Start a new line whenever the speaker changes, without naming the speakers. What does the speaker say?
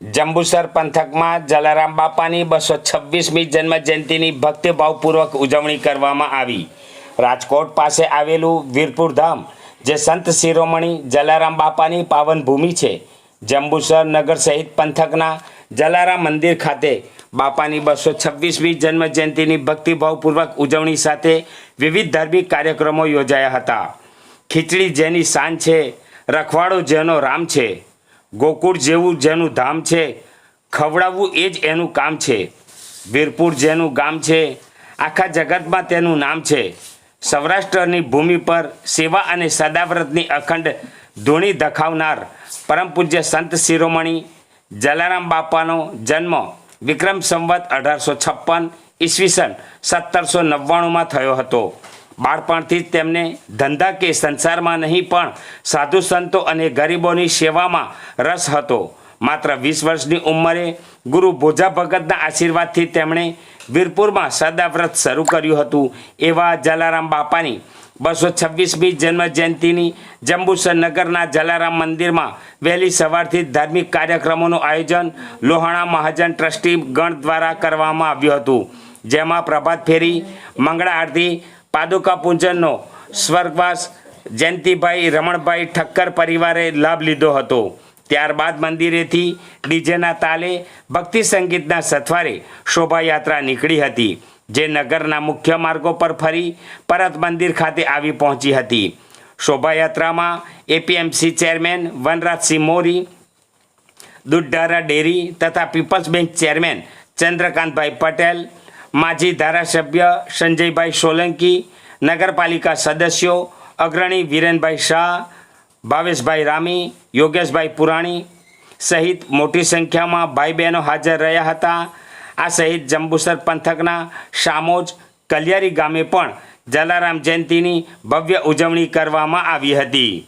જંબુસર પંથકમાં જલારામ બાપાની બસો છવ્વીસમી જન્મ જયંતિની ભક્તિભાવપૂર્વક ઉજવણી કરવામાં આવી. રાજકોટ પાસે આવેલું વીરપુર ધામ, જે સંત શિરોમણી જલારામ બાપાની પાવન ભૂમિ છે. જંબુસર નગર સહિત પંથકના જલારામ મંદિર ખાતે બાપાની બસો છવ્વીસમી જન્મ જયંતિની ભક્તિભાવપૂર્વક ઉજવણી સાથે વિવિધ ધાર્મિક કાર્યક્રમો યોજાયા હતા. ખીચડી જેની શાન છે, રખવાડો જેનો રામ છે ગોકુળ જેવું જેનું ધામ છે, ખવડાવવું એ જ એનું કામ છે. વીરપુર જેનું ગામ છે, આખા જગતમાં તેનું નામ છે. સૌરાષ્ટ્રની ભૂમિ પર સેવા અને સદાવ્રતની અખંડ ધૂણી દખાવનાર પરમ પૂજ્ય સંત શિરોમણી જલારામ બાપાનો જન્મ વિક્રમ સંવત અઢારસો છપ્પન ઈસવીસન સત્તરસો નવ્વાણુંમાં થયો હતો. બાળપણથી જ તેમને ધંધા કે સંસારમાં નહીં, પણ સાધુ સંતો અને ગરીબોની સેવામાં રસ હતો. માત્ર વીસ વર્ષની ઉંમરે ગુરુ ભોજા ભગતના આશીર્વાદથી તેમણે વીરપુરમાં સદાવ્રત શરૂ કર્યું હતું. એવા જલારામ બાપાની બસો છવ્વીસમી જન્મ જયંતિની જંબુસર નગરના જલારામ મંદિરમાં વહેલી સવારથી ધાર્મિક કાર્યક્રમોનું આયોજન લોહાણા મહાજન ટ્રસ્ટી ગણ દ્વારા કરવામાં આવ્યું હતું. જેમાં પ્રભાત ફેરી, મંગળા આરતી પાદુકા પૂજનનો સ્વર્ગવાસ જયંતિભાઈ રમણભાઈ ઠક્કર પરિવારે લાભ લીધો હતો. ત્યારબાદ મંદિરેથી ડીજેના તાલે ભક્તિ સંગીતના સથવારે શોભાયાત્રા નીકળી હતી, જે નગરના મુખ્ય માર્ગો પર ફરી પરત મંદિર ખાતે આવી પહોંચી હતી. શોભાયાત્રામાં APMC chairman Vanrajsinh Mori Dudhdhara dairy તથા people's bank chairman Chandrakantbhai Patel માજી ધારાસભ્ય સંજયભાઈ સોલંકી, નગરપાલિકા સદસ્યો અગ્રણી વિરેનભાઈ શાહ, ભાવેશભાઈ રામી, યોગેશભાઈ પુરાણી સહિત મોટી સંખ્યામાં ભાઈ બહેનો હાજર રહ્યા હતા. આ સહિત જંબુસર પંથકના શામોજ કલિયારી ગામે પણ જલારામ જયંતિની ભવ્ય ઉજવણી કરવામાં આવી હતી.